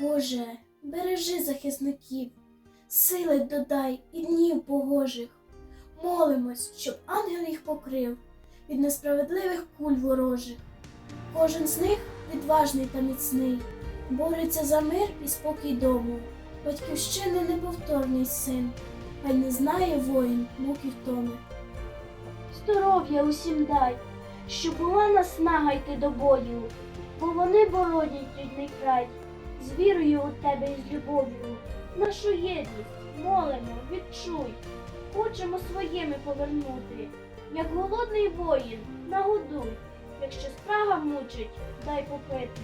Боже, бережи захисників, сили додай і днів погожих. Молимось, щоб ангел їх покрив від несправедливих куль ворожих. Кожен з них відважний та міцний, бореться за мир і спокій дому. Батьківщини неповторний син, хай не знає воїн муки втоми. Здоров'я усім дай, щоб була наснага йти до бою, бо вони боронять рідний край, з вірою у тебе і з любов'ю. Нашу єдність молимо, відчуй, хочемо своїми повернути, як голодний воїн, нагодуй, якщо спрага мучить, дай попити.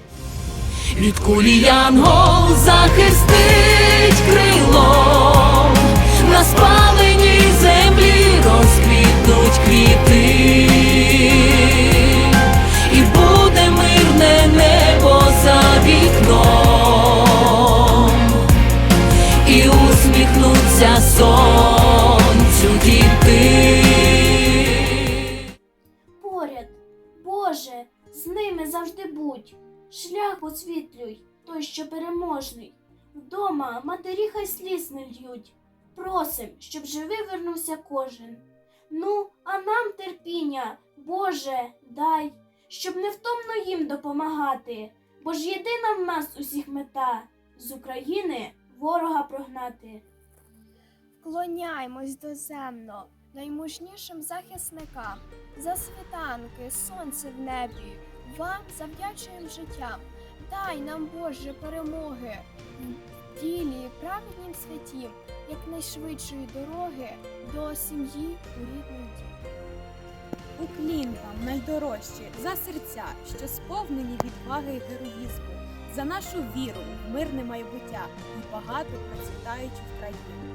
Від кулі янгол захистить сонцю діти. Поряд, Боже, з ними завжди будь, шлях освітлюй, той, що переможний. Вдома матері хай сліз не льють. Просим, щоб живий вернувся кожен. Ну, а нам терпіння, Боже, дай, щоб невтомно їм допомагати, бо ж єдина в нас усіх мета з України ворога прогнати. Вклоняймось доземно наймужнішим захисникам, за світанки, сонце в небі, вам завдячуємо життям. Дай нам, Боже, перемоги в ділі праведнім святім, якнайшвидшої дороги до сім'ї у рідний дім. Уклін вам найдорожчі за серця, що сповнені відваги й героїзму, за нашу віру в мирне майбуття і багато процвітаючу країну.